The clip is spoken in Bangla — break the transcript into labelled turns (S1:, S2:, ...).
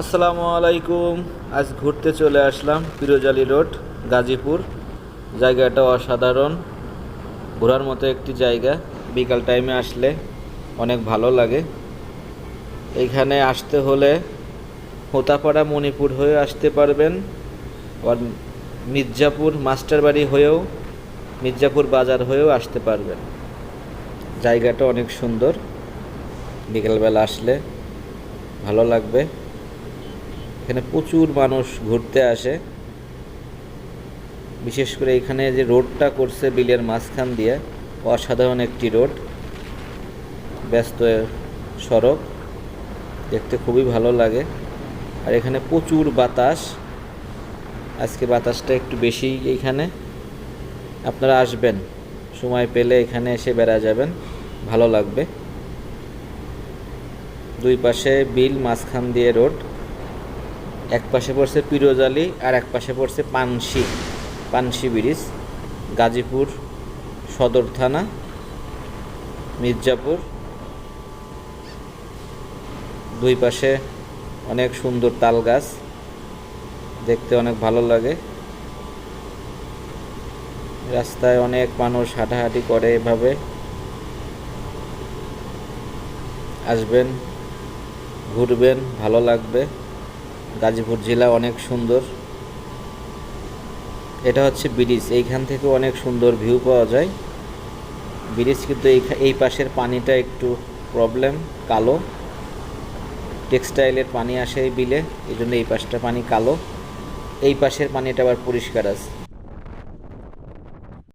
S1: আসসালামু আলাইকুম। আজ ঘুরতে চলে আসলাম পিরোজালি রোড, গাজীপুর। জায়গাটা অসাধারণ। ঘোরার মতো একটি জায়গা। বিকাল টাইমে আসলে অনেক ভালো লাগে। এইখানে আসতে হলে হোতাপাড়া, মণিপুর হয়ে আসতে পারবেন, আবার মির্জাপুর, মাস্টারবাড়ি হয়েও, মির্জাপুর বাজার হয়েও আসতে পারবেন। জায়গাটা অনেক সুন্দর। বিকালবেলা আসলে ভালো লাগবে। এখানে প্রচুর মানুষ ঘুরতে আসে। বিশেষ করে এখানে যে রোডটা করছে বিলের মাঝখান দিয়ে, অসাধারণ একটি রোড, ব্যস্ত সড়ক, দেখতে খুবই ভালো লাগে। আর এখানে প্রচুর বাতাস। আজকে বাতাসটা একটু বেশি এইখানে আপনারা আসবেন, সময় পেলে এখানে এসে বেড়া যাবেন, ভালো লাগবে। দুই পাশে বিল, মাঝখান দিয়ে রোড। এক পাশে পড়ছে পিরোজালি আর এক পাশে পড়ছে পানসি পানশি ব্রিজ, গাজীপুর সদর থানা, মির্জাপুর। দুই পাশে অনেক সুন্দর তাল গাছ, দেখতে অনেক ভালো লাগে। রাস্তায় অনেক মানুষ হাঁটাহাঁটি করে এভাবে। আসবেন, ঘুরবেন, ভালো লাগবে। গাজীপুর জেলা অনেক সুন্দর। এটা হচ্ছে ব্রিজ, এইখান থেকে অনেক সুন্দর ভিউ পাওয়া যায়। ব্রিজ কিন্তু এই পাশের পানিটা একটু প্রবলেম কালো। টেক্সটাইলের পানি আসে এই বিলে এই জন্য এই পাশটা পানি কালো। এই পাশের পানিটা আবার পরিষ্কার আছে।